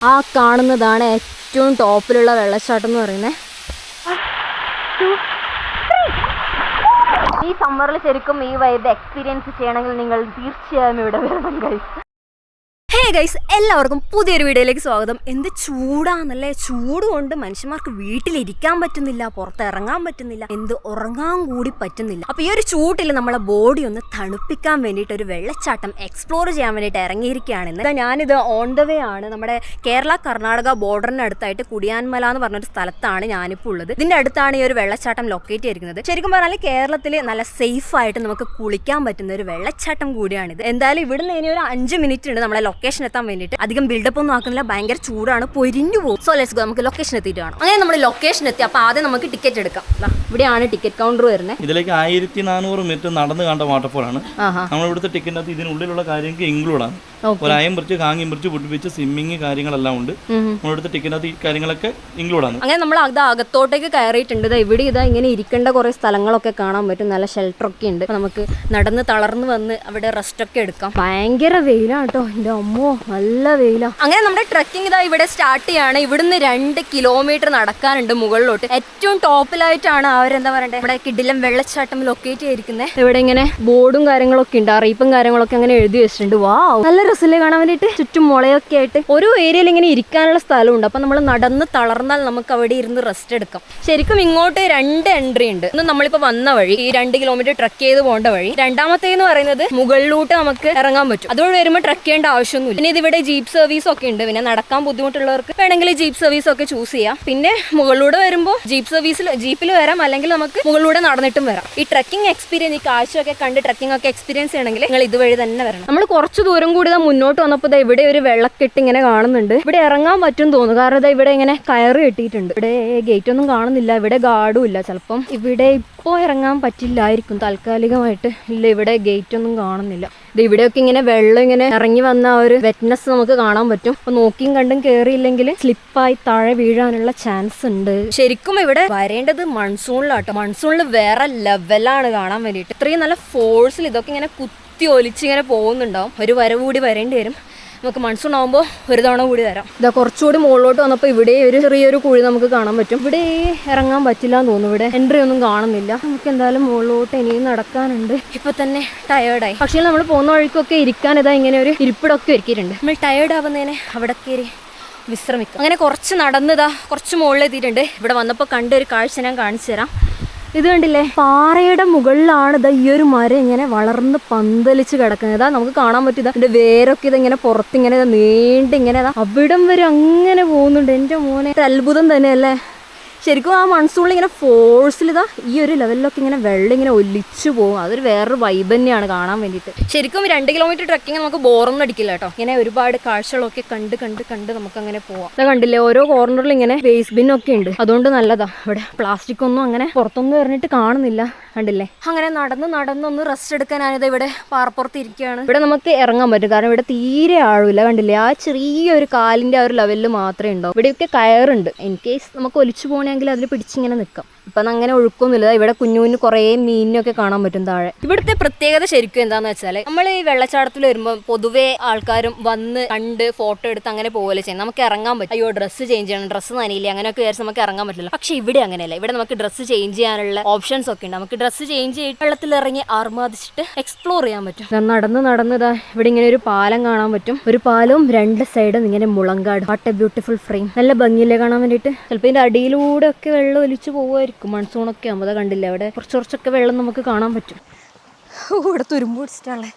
ആ കാണുന്നതാണ് ഏറ്റവും ടോപ്പിലുള്ള വെള്ളച്ചാട്ടം എന്ന് പറയുന്നത് ഈ സമ്മറിൽ ശരിക്കും ഈ വൈബ് എക്സ്പീരിയൻസ് ചെയ്യണമെങ്കിൽ നിങ്ങൾ തീർച്ചയായും ഇവിടെ വരണം ഗൈസ് ഹേ ഗൈസ് എല്ലാവർക്കും പുതിയൊരു വീഡിയോയിലേക്ക് സ്വാഗതം. എന്ത് ചൂടാന്നല്ലേ? ചൂട് കൊണ്ട് മനുഷ്യന്മാർക്ക് വീട്ടിലിരിക്കാൻ പറ്റുന്നില്ല പുറത്തിറങ്ങാൻ പറ്റുന്നില്ല എന്ത് ഉറങ്ങാൻ കൂടി പറ്റുന്നില്ല. അപ്പോൾ ഈ ഒരു ചൂട്ടിൽ നമ്മളെ ബോഡി ഒന്ന് തണുപ്പിക്കാൻ വേണ്ടിയിട്ട് ഒരു വെള്ളച്ചാട്ടം എക്സ്പ്ലോർ ചെയ്യാൻ വേണ്ടിയിട്ട് ഇറങ്ങിയിരിക്കുകയാണെന്ന് ഞാനിത് ഓൺ ദ വേ ആണ്. നമ്മുടെ കേരള കർണാടക ബോർഡറിന് അടുത്തായിട്ട് കുടിയാൻമല എന്ന് പറഞ്ഞൊരു സ്ഥലത്താണ് ഞാനിപ്പോൾ ഉള്ളത്. ഇതിന്റെ അടുത്താണ് ഈ ഒരു വെള്ളച്ചാട്ടം ലൊക്കേറ്റ് ചെയ്തിരിക്കുന്നത്. ശരിക്കും പറഞ്ഞാൽ കേരളത്തിൽ നല്ല സേഫ് ആയിട്ട് നമുക്ക് കുളിക്കാൻ പറ്റുന്ന ഒരു വെള്ളച്ചാട്ടം കൂടിയാണിത്. എന്തായാലും ഇവിടുന്ന് ഇനി ഒരു അഞ്ച് മിനിറ്റ് ഉണ്ട് നമ്മളെ ലൊക്കേഷൻ എത്താൻ വേണ്ടിയിട്ട് അധികം ബിൽഡപ്പ് ഒന്നും ആക്കുന്നില്ല. ഭയങ്കര ചൂടാണ്. പൊരിഞ്ഞു പോകും. സോ ലെറ്റ്സ് ഗോ നമുക്ക് ലൊക്കേഷൻ എത്തിയിട്ട് കാണാം. അങ്ങനെ നമ്മൾ ലൊക്കേഷൻ എത്തി. അപ്പോൾ ആദ്യം നമുക്ക് ടിക്കറ്റ് എടുക്കാം. ഇവിടെയാണ് ടിക്കറ്റ് കൗണ്ടർ വരുന്നത് ഇതിലേക്ക് ആയിരത്തി നാനൂറ് മീറ്റർ നടന്ന് കണ്ട വാട്ടർഫോൾ ആണ്. നമ്മൾ ഇവിടുത്തെ ടിക്കറ്റിനകത്ത് ഇതിനുള്ളിലുള്ള കാര്യങ്ങൾക്ക് ഇൻക്ലൂഡ് ആണ്. ഒരു അയം പറിച്ച് കാങ്ങി പറിച്ച് പൊട്ടിപ്പിച്ച് സ്വിമ്മിങ് കാര്യങ്ങളെല്ലാം ഉണ്ട്. നമ്മളിവിടുത്തെ ടിക്കറ്റിനകത്ത് ഈ കാര്യങ്ങളൊക്കെ ഇൻക്ലൂഡ് ആണ്. അങ്ങനെ നമ്മൾ അത് അകത്തോട്ടേക്ക് കയറിയിട്ടുണ്ട്. ഇവിടെ ഇതാ ഇങ്ങനെ ഇരിക്കേണ്ട കുറേ സ്ഥലങ്ങളൊക്കെ കാണാൻ പറ്റും. നല്ല ഷെൽട്ടർ ഒക്കെ ഉണ്ട്. നമുക്ക് നടന്ന് തളർന്ന് വന്ന് അവിടെ റെസ്റ്റ് ഒക്കെ എടുക്കാം. ഭയങ്കര വെയിലാണ് കേട്ടോ. എന്റെ അമ്മോ നല്ല വെയിലാ. അങ്ങനെ നമ്മുടെ ട്രക്കിംഗ് ഇതാ ഇവിടെ സ്റ്റാർട്ട് ചെയ്യാണ്. ഇവിടുന്ന് രണ്ട് കിലോമീറ്റർ നടക്കാനുണ്ട് മുകളിലോട്ട്. ഏറ്റവും ടോപ്പിലായിട്ടാണ് അവരെന്താ പറയണ്ടേ? നമ്മുടെ കിടിലം വെള്ളച്ചാട്ടം ലൊക്കേറ്റ് ചെയ്തിരിക്കുന്നത് ഇവിടെ ഇങ്ങനെ ബോർഡും കാര്യങ്ങളൊക്കെ ഉണ്ട് അറിയിപ്പും കാര്യങ്ങളൊക്കെ അങ്ങനെ എഴുതി വെച്ചിട്ടുണ്ട്. വാ നല്ല രസമില്ലേ കാണാൻ വേണ്ടിയിട്ട് ചുറ്റും മുളയൊക്കെ ആയിട്ട് ഒരു ഏരിയയിൽ ഇങ്ങനെ ഇരിക്കാനുള്ള സ്ഥലമുണ്ട്. അപ്പൊ നമ്മൾ നടന്ന് തളർന്നാൽ നമുക്ക് അവിടെ ഇരുന്ന് റെസ്റ്റ് എടുക്കാം. ശരിക്കും ഇങ്ങോട്ട് രണ്ട് എൻട്രി ഉണ്ട്. ഒന്ന് നമ്മളിപ്പോ വന്ന വഴി ഈ രണ്ട് കിലോമീറ്റർ ട്രക്ക് ചെയ്ത് പോകേണ്ട വഴി. രണ്ടാമത്തേന്ന് പറയുന്നത് മുകളിലോട്ട് നമുക്ക് ഇറങ്ങാൻ പറ്റും. അതുകൊണ്ട് വരുമ്പോൾ ട്രക്ക് ചെയ്യേണ്ട ആവശ്യമൊന്നുമില്ല പിന്നെ ഇതിവിടെ ജീപ്പ് സർവീസ് ഒക്കെ ഉണ്ട്. പിന്നെ നടക്കാൻ ബുദ്ധിമുട്ടുള്ളവർക്ക് വേണമെങ്കിൽ ജീപ്പ് സർവീസ് ഒക്കെ ചൂസ് ചെയ്യാം. പിന്നെ മുകളിലൂടെ വരുമ്പോൾ ജീപ്പ് സർവീസിൽ ജീപ്പിൽ വരാം. അല്ലെങ്കിൽ നമുക്ക് മുകളിലൂടെ നടന്നിട്ടും വരാം. ഈ ട്രക്കിംഗ് എക്സ്പീരിയൻസ് ഈ കാഴ്ചയൊക്കെ കണ്ട് ട്രക്കിംഗ് ഒക്കെ എക്സ്പീരിയൻസ് ചെയ്യണമെങ്കിൽ നിങ്ങൾ ഇതുവഴി തന്നെ വരണം. നമ്മൾ കുറച്ച് ദൂരം കൂടി മുന്നോട്ട് വന്നപ്പോൾ ഇവിടെ ഒരു വെള്ളക്കെട്ട് ഇങ്ങനെ കാണുന്നുണ്ട്. ഇവിടെ ഇറങ്ങാൻ പറ്റും തോന്നുന്നു. കാരണം ഇവിടെ ഇങ്ങനെ കയറ് കെട്ടിയിട്ടുണ്ട്. ഇവിടെ ഗേറ്റ് ഒന്നും കാണുന്നില്ല. ഇവിടെ ഗാർഡും ഇല്ല. ചിലപ്പം ഇവിടെ ഇപ്പോൾ ഇറങ്ങാൻ പറ്റില്ലായിരിക്കും. താൽക്കാലികമായിട്ട് ഇല്ല. ഇവിടെ ഗേറ്റ് ഒന്നും കാണുന്നില്ല. ഇത് ഇവിടെയൊക്കെ ഇങ്ങനെ വെള്ളം ഇങ്ങനെ ഇറങ്ങി വന്ന ആ ഒരു വെറ്റ്നസ് നമുക്ക് കാണാൻ പറ്റും. അപ്പൊ നോക്കിയും കണ്ടും കയറിയില്ലെങ്കിൽ സ്ലിപ്പായി താഴെ വീഴാനുള്ള ചാൻസ് ഉണ്ട്. ശരിക്കും ഇവിടെ വരേണ്ടത് മൺസൂണിലാട്ടോ മൺസൂണിൽ വേറെ ലെവലാണ് കാണാൻ വേണ്ടിയിട്ട്. ഇത്രയും നല്ല ഫോഴ്സിൽ ഇതൊക്കെ ഇങ്ങനെ കുത്തി ഒലിച്ചിങ്ങനെ പോകുന്നുണ്ടാവും. ഒരു വരവ് കൂടി വരേണ്ടി വരും. നമുക്ക് മൺസൂൺ ആകുമ്പോൾ ഒരു തവണ കൂടി തരാം ഇതാ കുറച്ചുകൂടി മുകളിലോട്ട് വന്നപ്പോൾ ഇവിടെ ഒരു ചെറിയൊരു കുഴി നമുക്ക് കാണാൻ പറ്റും. ഇവിടെ ഇറങ്ങാൻ പറ്റില്ല എന്ന് തോന്നുന്നു ഇവിടെ. എൻട്രി ഒന്നും കാണുന്നില്ല. നമുക്ക് എന്തായാലും മുകളിലോട്ട് ഇനിയും നടക്കാനുണ്ട്. ഇപ്പൊ തന്നെ ടയേർഡായി പക്ഷേ നമ്മൾ പോകുന്ന വഴിക്കൊക്കെ ഇരിക്കാൻ ഇതാ ഇങ്ങനെ ഒരു ഇരിപ്പിടമൊക്കെ ഒരുക്കിയിട്ടുണ്ട്. നമ്മൾ ടയേർഡ് ആവുന്നതിനെ അവിടെ കയറി വിശ്രമിക്കും. അങ്ങനെ കുറച്ച് നടന്നതാ കുറച്ച് മുകളിൽ എത്തിയിട്ടുണ്ട്. ഇവിടെ വന്നപ്പോൾ കണ്ട ഒരു കാഴ്ച ഞാൻ കാണിച്ചു തരാം. ഇത് കണ്ടില്ലേ? പാറയുടെ മുകളിലാണ് ഇതാ ഈ ഒരു മരം ഇങ്ങനെ വളർന്ന് പന്തലിച്ച് കിടക്കുന്നത്. ഇതാ നമുക്ക് കാണാൻ പറ്റും. ഇതിന്റെ വേരൊക്കെ ഇതിങ്ങനെ പുറത്തിങ്ങനെ നീണ്ട് ഇങ്ങനെ അവിടം വരെ അങ്ങനെ പോകുന്നുണ്ട്. എന്റെ മോനെ അത്ഭുതം തന്നെയല്ലേ? ശരിക്കും ആ മൺസൂണിൽ ഇങ്ങനെ ഫോഴ്സിൽ ഇതാ ഈ ഒരു ലെവലിലൊക്കെ ഇങ്ങനെ വെള്ളം ഇങ്ങനെ ഒലിച്ചു പോകും. അതൊരു വേറൊരു വൈബ് തന്നെയാണ് കാണാൻ വേണ്ടിയിട്ട്. ശരിക്കും രണ്ട് കിലോമീറ്റർ ട്രക്കിങ് നമുക്ക് ബോറൊന്നും അടിക്കില്ല കേട്ടോ. ഇങ്ങനെ ഒരുപാട് കാഴ്ചകളൊക്കെ കണ്ട് കണ്ട് കണ്ട് നമുക്ക് അങ്ങനെ പോവാം. ഇതാ കണ്ടില്ലേ ഓരോ കോർണറിൽ ഇങ്ങനെ വേസ്റ്റ് ബിൻ ഒക്കെ ഉണ്ട്. അതുകൊണ്ട് നല്ലതാ. ഇവിടെ പ്ലാസ്റ്റിക് ഒന്നും അങ്ങനെ പുറത്തൊന്നും എറിഞ്ഞിട്ട് കാണുന്നില്ല. കണ്ടില്ലേ? അങ്ങനെ നടന്ന് നടന്ന് ഒന്ന് റെസ്റ്റ് എടുക്കാൻ ഇവിടെ പാറപ്പുറത്ത് ഇരിക്കുകയാണ് ഇവിടെ നമുക്ക് ഇറങ്ങാൻ പറ്റും. കാരണം ഇവിടെ തീരെ ആഴമില്ല. കണ്ടില്ലേ ആ ചെറിയ ഒരു കാലിന്റെ ആ ഒരു ലെവലിൽ മാത്രമേ ഉണ്ടാവും. ഇവിടെയൊക്കെ കയറുണ്ട്. ഇൻ കേസ് നമുക്ക് ഒലിച്ചു പോകണമെങ്കിൽ അതിൽ പിടിച്ചിങ്ങനെ നിൽക്കാം. ഇപ്പം അങ്ങനെ ഒഴുക്കൊന്നുമില്ല. ഇവിടെ കുഞ്ഞു കുഞ്ഞു കുറേ മീനിനൊക്കെ കാണാൻ പറ്റും താഴെ. ഇവിടുത്തെ പ്രത്യേകത ശരിക്കും എന്താന്ന് വെച്ചാൽ നമ്മൾ ഈ വെള്ളച്ചാട്ടത്തിൽ വരുമ്പോൾ പൊതുവേ ആൾക്കാരും വന്ന് കണ്ട് ഫോട്ടോ എടുത്ത് അങ്ങനെ പോലെ ചെയ്യും നമുക്ക് ഇറങ്ങാൻ പറ്റും. അയ്യോ ഡ്രസ്സ് ചേഞ്ച് ചെയ്യണം. ഡ്രസ്സ് നനയില്ല. അങ്ങനെയൊക്കെ വിചാരിച്ച് നമുക്ക് ഇറങ്ങാൻ പറ്റില്ല പക്ഷെ ഇവിടെ അങ്ങനെയല്ല. ഇവിടെ നമുക്ക് ഡ്രസ്സ് ചേഞ്ച് ചെയ്യാനുള്ള ഓപ്ഷൻസ് ഒക്കെ ഉണ്ട്. നമുക്ക് ഡ്രസ്സ് ചേഞ്ച് ചെയ്തിട്ട് വെള്ളത്തിൽ ഇറങ്ങി ആർമാദിച്ചിട്ട് എക്സ്പ്ലോർ ചെയ്യാൻ പറ്റും. ദാ നടന്ന് നടന്നതാ ഇവിടെ ഇങ്ങനെ ഒരു പാലം കാണാൻ പറ്റും. ഒരു പാലവും രണ്ട് സൈഡും ഇങ്ങനെ മുളങ്കാട്. വാട്ട് എ ബ്യൂട്ടിഫുൾ ഫ്രെയിം നല്ല ഭംഗിയില്ലേ കാണാൻ വേണ്ടിയിട്ട്? ചിലപ്പോൾ ഇതിന്റെ അടിയിലൂടെ ഒക്കെ വെള്ളം ഒലിച്ചു പോകുമായിരിക്കും മൺസൂണൊക്കെ ആകുമ്പോൾ കണ്ടില്ല? അവിടെ കുറച്ച് കുറച്ചൊക്കെ വെള്ളം നമുക്ക് കാണാൻ പറ്റും. ഇവിടെ തുരുമ്പ് പിടിച്ചിട്ടാണല്ലേ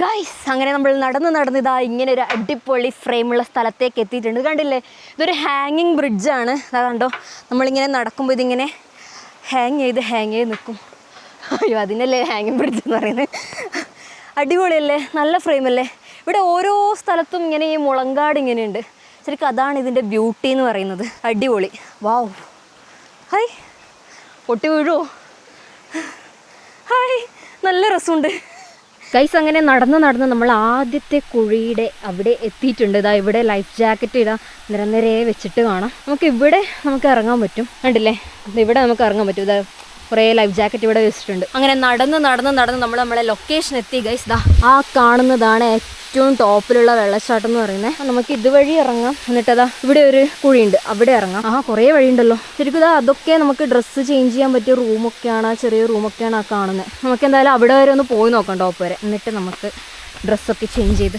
ഗൈസ് അങ്ങനെ നമ്മൾ നടന്ന് നടന്ന് ഇതാ ഇങ്ങനെ ഒരു അടിപൊളി ഫ്രെയിമുള്ള സ്ഥലത്തേക്ക് എത്തിയിട്ടുണ്ട്. കണ്ടില്ലേ? ഇതൊരു ഹാങ്ങിങ് ബ്രിഡ്ജാണ് അതാ കണ്ടോ? നമ്മളിങ്ങനെ നടക്കുമ്പോൾ ഇതിങ്ങനെ ഹാങ് ചെയ്ത് ഹാങ് ചെയ്ത് നിൽക്കും അയ്യോ അതിനല്ലേ ഹാങ്ങിങ് ബ്രിഡ്ജ് എന്ന് പറയുന്നത്? അടിപൊളിയല്ലേ? നല്ല ഫ്രെയിമല്ലേ? ഇവിടെ ഓരോ സ്ഥലത്തും ഇങ്ങനെ ഈ മുളങ്കാട് ഇങ്ങനെയുണ്ട്. ശരിക്കും അതാണ് ഇതിന്റെ ബ്യൂട്ടി എന്ന് പറയുന്നത്. അടിപൊളി. വാവ് ഹായ് പൊട്ടി വീഴുമോ ഹായ് നല്ല രസമുണ്ട്. ഗൈസ് അങ്ങനെ നടന്ന് നടന്ന് നമ്മൾ ആദ്യത്തെ കുഴിയുടെ അവിടെ എത്തിയിട്ടുണ്ട്. ഇതാ ഇവിടെ ലൈഫ് ജാക്കറ്റ് ഇതാ നിരനിരയെ വെച്ചിട്ട് കാണാം. നമുക്ക് ഇവിടെ നമുക്ക് ഇറങ്ങാൻ പറ്റും. കണ്ടില്ലേ? ഇവിടെ നമുക്ക് ഇറങ്ങാൻ പറ്റും. ഇതാ കുറേ ലൈഫ് ജാക്കറ്റ് ഇവിടെ വെച്ചിട്ടുണ്ട്. അങ്ങനെ നടന്ന് നടന്ന് നടന്ന് നമ്മൾ നമ്മളെ ലൊക്കേഷൻ എത്തി ഗൈസ് ദാ ആ കാണുന്നതാണ് ഏറ്റവും ടോപ്പിലുള്ള വെള്ളച്ചാട്ടം എന്ന് പറയുന്നത് നമുക്ക് ഇതുവഴി ഇറങ്ങാം. എന്നിട്ടതാ ഇവിടെ ഒരു കുഴിയുണ്ട്. അവിടെ ഇറങ്ങാം. ആ കുറേ വഴിയുണ്ടല്ലോ. ശരിക്കും അതൊക്കെ നമുക്ക് ഡ്രസ്സ് ചേഞ്ച് ചെയ്യാൻ പറ്റിയ റൂമൊക്കെയാണ് ചെറിയ റൂമൊക്കെയാണ് ആ കാണുന്നത് നമുക്ക് എന്തായാലും അവിടെ വരെ ഒന്ന് പോയി നോക്കാം ടോപ്പ് വരെ. എന്നിട്ട് നമുക്ക് ഡ്രസ്സൊക്കെ ചേഞ്ച് ചെയ്ത്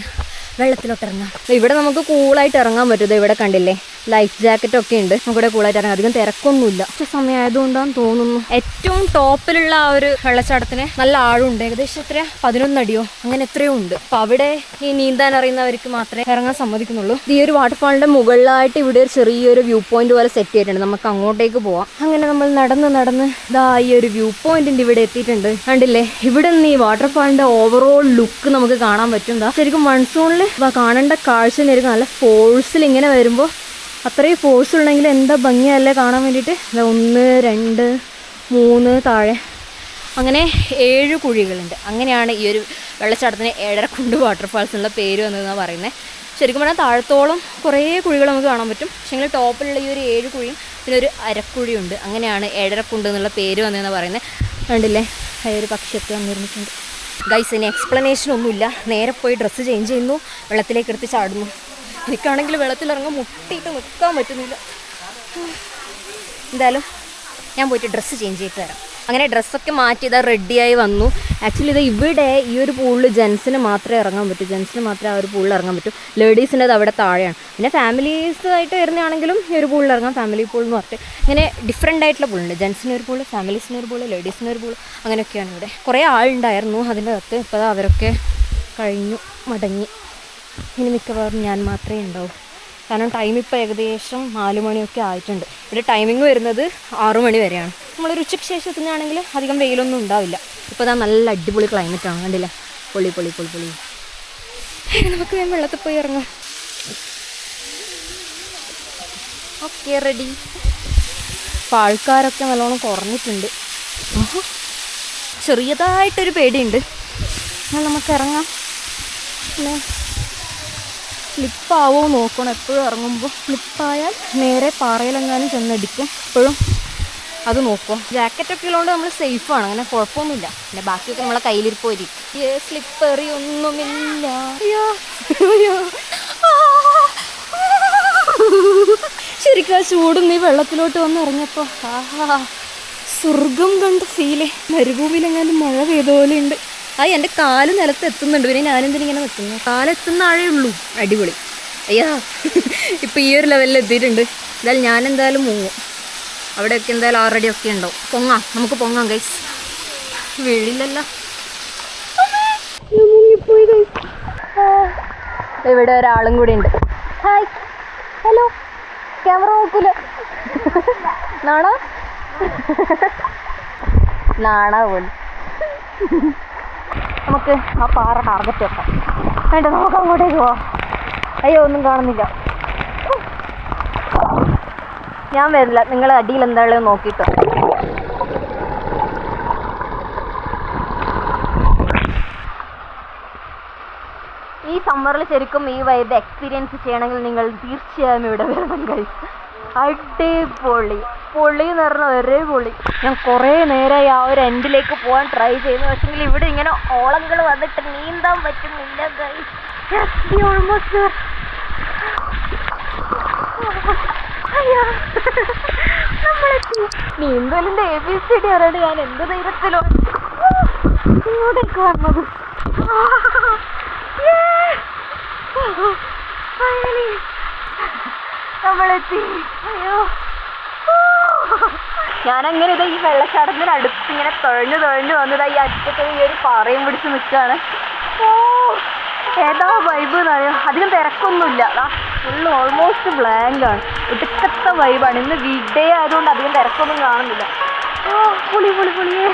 വെള്ളത്തിലോട്ട് ഇറങ്ങാം. ഇവിടെ നമുക്ക് കൂളായിട്ട് ഇറങ്ങാൻ പറ്റും. ദേ ഇവിടെ കണ്ടില്ലേ? ലൈഫ് ജാക്കറ്റ് ഒക്കെ ഉണ്ട് നമുക്കിവിടെ കൂളായിട്ട് ഇറങ്ങാം. അധികം തിരക്കൊന്നുമില്ല. ഉച്ച സമയമായതുകൊണ്ടാന്ന് തോന്നുന്നു. ഏറ്റവും ടോപ്പിലുള്ള ആ ഒരു വെള്ളച്ചാട്ടത്തിന് നല്ല ആഴമുണ്ട്. ഏകദേശം എത്ര പതിനൊന്നടിയോ അങ്ങനെ എത്രയോ ഉണ്ട്. അപ്പൊ അവിടെ ഈ നീന്താൻ അറിയുന്നവർക്ക് മാത്രമേ ഇറങ്ങാൻ സമ്മതിക്കുന്നുള്ളൂ. ഈ ഒരു വാട്ടർഫാളിന്റെ മുകളിലായിട്ട് ഇവിടെ ഒരു ചെറിയൊരു വ്യൂ പോയിന്റ് പോലെ സെറ്റ് ചെയ്തിട്ടുണ്ട്. നമുക്ക് അങ്ങോട്ടേക്ക് പോവാം. അങ്ങനെ നമ്മൾ നടന്ന് നടന്ന് ഇതാ ഈ ഒരു വ്യൂ പോയിന്റിന്റെ ഇവിടെ എത്തിയിട്ടുണ്ട്. കണ്ടില്ലേ? ഇവിടെ നിന്ന് ഈ വാട്ടർഫാളിന്റെ ഓവറോൾ ലുക്ക് നമുക്ക് കാണാൻ പറ്റും. ശരിക്കും മൺസൂണിൽ കാണേണ്ട കാഴ്ച നേരിടുന്ന നല്ല ഫോഴ്സിൽ ഇങ്ങനെ വരുമ്പോൾ അത്രയും ഫോഴ്സ് ഉണ്ടെങ്കിൽ എന്താ ഭംഗിയല്ലേ കാണാൻ വേണ്ടിയിട്ട്? ഒന്ന് രണ്ട് മൂന്ന് താഴെ. അങ്ങനെ ഏഴ് കുഴികളുണ്ട്. അങ്ങനെയാണ് ഈ ഒരു വെള്ളച്ചാട്ടത്തിന് ഏഴരക്കുണ്ട് വാട്ടർഫാൾസ് എന്നുള്ള പേര് വന്നതെന്നാണ് പറയുന്നത് ശരിക്കും പറഞ്ഞാൽ താഴത്തോളം കുറേ കുഴികൾ നമുക്ക് കാണാൻ പറ്റും. പക്ഷേ ടോപ്പിലുള്ള ഈ ഒരു ഏഴ് കുഴിയും പിന്നെ ഒരു അരക്കുഴിയുണ്ട്. അങ്ങനെയാണ് ഏഴരക്കുണ്ട് എന്നുള്ള പേര് വന്നതെന്ന് പറയുന്നത് കണ്ടില്ലേ? ഒരു പക്ഷിയൊക്കെ വന്നിരുന്നിട്ടുണ്ട്. ഗൈസ് ഇനി എക്സ്പ്ലനേഷൻ ഒന്നുമില്ല. നേരെ പോയി ഡ്രസ്സ് ചേഞ്ച് ചെയ്യുന്നു. വെള്ളത്തിലേക്ക് എടുത്ത് ചാടുന്നു. എനിക്കാണെങ്കിൽ വെള്ളത്തിലിറങ്ങാൻ മുട്ടിയിട്ട് നിൽക്കാൻ പറ്റുന്നില്ല. എന്തായാലും ഞാൻ പോയിട്ട് ഡ്രസ്സ് ചേഞ്ച് ചെയ്ത് വരാം അങ്ങനെ ഡ്രസ്സൊക്കെ മാറ്റി ഇതാ റെഡിയായി വന്നു. ആക്ച്വലി ഇത് ഇവിടെ ഈ ഒരു പൂളിൽ ജെൻസിന് മാത്രമേ ഇറങ്ങാൻ പറ്റൂ. ജെൻസിന് മാത്രമേ ആ ഒരു പൂളിൽ ഇറങ്ങാൻ പറ്റൂ. ലേഡീസിന്റെ അവിടെ താഴെയാണ്. പിന്നെ ഫാമിലീസ് ആയിട്ട് വരുന്നതാണെങ്കിലും ഈ ഒരു പൂളിൽ ഇറങ്ങാം. ഫാമിലി പൂൾ എന്ന് പറഞ്ഞിട്ട്. ഇങ്ങനെ ഡിഫറെന്റ് ആയിട്ടുള്ള പൂളുണ്ട് ജെൻസിന് ഒരു പൂൾ ഫാമിലീസിന് ഒരു പൂൾ ലേഡീസിന് ഒരു പൂൾ അങ്ങനെയൊക്കെയാണ് ഇവിടെ. കുറേ ആളുണ്ടായിരുന്നു. അതിന്റെ അകത്ത് ഇപ്പോൾ അവരൊക്കെ കഴിഞ്ഞു മടങ്ങി. ഇനി മിക്കവാറും ഞാൻ മാത്രമേ ഉണ്ടാവും. കാരണം ടൈം ഇപ്പോൾ ഏകദേശം നാല് മണിയൊക്കെ ആയിട്ടുണ്ട്. ഇവിടെ ടൈമിംഗ് വരുന്നത് ആറു മണി വരെയാണ്. നമ്മളൊരു ഉച്ചയ്ക്ക് ശേഷം എത്തുന്നതാണെങ്കിൽ അധികം വെയിലൊന്നും ഉണ്ടാവില്ല. ഇപ്പോൾ ഇതാ നല്ല അടിപൊളി ക്ലൈമറ്റ് ആണ്. കണ്ടില്ലേ? പൊളി പൊളി പൊളി പൊളി. നമുക്ക് ഞാൻ വെള്ളത്തിൽ പോയി ഇറങ്ങാം. ഓക്കെ റെഡി അപ്പോൾ ആൾക്കാരൊക്കെ നല്ലോണം കുറഞ്ഞിട്ടുണ്ട്. ചെറിയതായിട്ടൊരു പേടിയുണ്ട്. എന്നാൽ നമുക്ക് ഇറങ്ങാം. പിന്നെ സ്ലിപ്പാവോ നോക്കണം എപ്പോഴും ഇറങ്ങുമ്പോൾ. സ്ലിപ്പായാൽ നേരെ പാറയിലെങ്ങാനും ചെന്നടിക്കും. എപ്പോഴും അത് നോക്കുക ജാക്കറ്റൊക്കെ ഉള്ളതുകൊണ്ട് നമ്മൾ സേഫാണ് അങ്ങനെ കുഴപ്പമൊന്നുമില്ല. പിന്നെ ബാക്കിയൊക്കെ നമ്മളെ കയ്യിലിരിപ്പോയിരിക്കും സ്ലിപ്പ് എറിയൊന്നുമില്ല അയ്യോ. അയ്യോ. ശരിക്കും ആ ചൂടും നീ വെള്ളത്തിലോട്ട് വന്ന് ഇറങ്ങിയപ്പോൾ ആഹാ. സ്വർഗം കണ്ട ഫീൽ മരുഭൂമിയിലെങ്ങാനും മഴ പെയ്ത ആ എന്റെ കാൽ നിലത്ത് എത്തുന്നുണ്ട്. പിന്നെ ഞാനെന്തിനാ ഇങ്ങനെ നിൽക്കുന്നു കാലെത്തുന്ന ആഴേ ഉള്ളൂ. അടിപൊളി. അയ്യാ. ഇപ്പം ഈ ഒരു ലെവലിൽ എത്തിയിട്ടുണ്ട്. എന്തായാലും ഞാൻ എന്തായാലും മുങ്ങും. അവിടെയൊക്കെ എന്തായാലും ആറടി ഒക്കെ ഉണ്ടാവും പൊങ്ങാം. നമുക്ക് പൊങ്ങാം ഗൈസ് വീഴില്ലല്ലോ ഇവിടെ ഒരാളും കൂടി ഉണ്ട്. ഹായ് ഹലോ ക്യാമറ നോക്കൂല. നാണോ? നാണ പോലും നമുക്ക് ആ പാറ ടാർഗറ്റ് വെക്കാം. വേണ്ട നമുക്ക് അങ്ങോട്ടേക്ക് പോവാം. അയ്യോ ഒന്നും കാണുന്നില്ല. ഞാൻ വരില്ല. നിങ്ങൾ അടിയിൽ എന്താണെന്ന് നോക്കിയിട്ട്. ഈ സമ്മറിൽ ശരിക്കും ഈ വൈബ് എക്സ്പീരിയൻസ് ചെയ്യണമെങ്കിൽ നിങ്ങൾ തീർച്ചയായും ഇവിടെ വരണം കഴിച്ച് അടിപൊളി. പൊളി എന്ന് പറഞ്ഞ ഒരേ പൊളി. ഞാൻ കുറേ നേരമായി ആ ഒരു എൻഡിലേക്ക് പോകാൻ ട്രൈ ചെയ്യുന്നു. പക്ഷെങ്കിൽ ഇവിടെ ഇങ്ങനെ ഓളങ്ങൾ വന്നിട്ട് നീന്താൻ പറ്റുന്നില്ല ഓൾമോസ്റ്റ് നീന്തലിന്റെ എ ബി സി ഡി അറിയാണ്ട് ഞാൻ എന്ത് ധൈര്യത്തിലോ ഇങ്ങോട്ടേക്ക് വന്നത്. ഫൈനലി നമ്മളെത്തി അയ്യോ. ഞാനങ്ങനെ ഇതാ ഈ വെള്ളച്ചാട്ടത്തിന് അടുത്ത് ഇങ്ങനെ തുഴഞ്ഞു തുഴഞ്ഞു വന്നതാ ഈ അറ്റത്ത് ഈ ഒരു പാറയും പിടിച്ച് നിൽക്കുകയാണ് ഓ ഏതാ വൈബ് എന്ന് പറയാം അധികം തിരക്കൊന്നുമില്ല. ഫുള്ള് ഓൾമോസ്റ്റ് ആണ്. ഇടുക്കത്തെ വൈബാണ് ഇന്ന് വീക്ക് ഡേ ആയതുകൊണ്ട് അധികം തിരക്കൊന്നും കാണുന്നില്ല. ഓ പുളി പുളി പുളിയേ.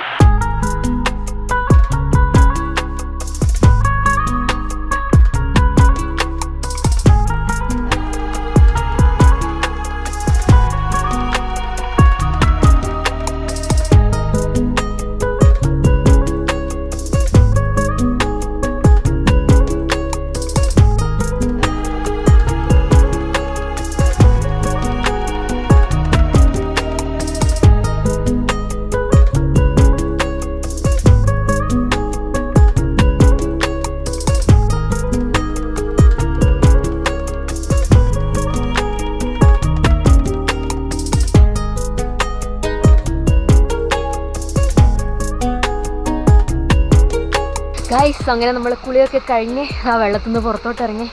ഗൈസ് അങ്ങനെ നമ്മൾ കുളിയൊക്കെ കഴിഞ്ഞ് ആ വെള്ളത്തിൽ നിന്ന് പുറത്തോട്ട് ഇറങ്ങി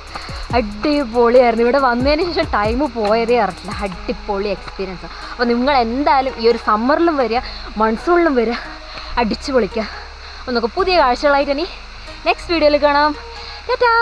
അടിപൊളിയായിരുന്നു. ഇവിടെ വന്നതിന് ശേഷം ടൈം പോയതേ അറിയില്ല അടിപൊളി എക്സ്പീരിയൻസ് അപ്പോൾ നിങ്ങൾ എന്തായാലും ഈ ഒരു സമ്മറിലും വരിക മൺസൂണിലും വരിക അടിച്ചു പൊളിക്കുക. നമുക്ക് പുതിയ കാഴ്ചകളായിട്ട് ഇനി നെക്സ്റ്റ് വീഡിയോയിൽ കാണാം. ടാറ്റാ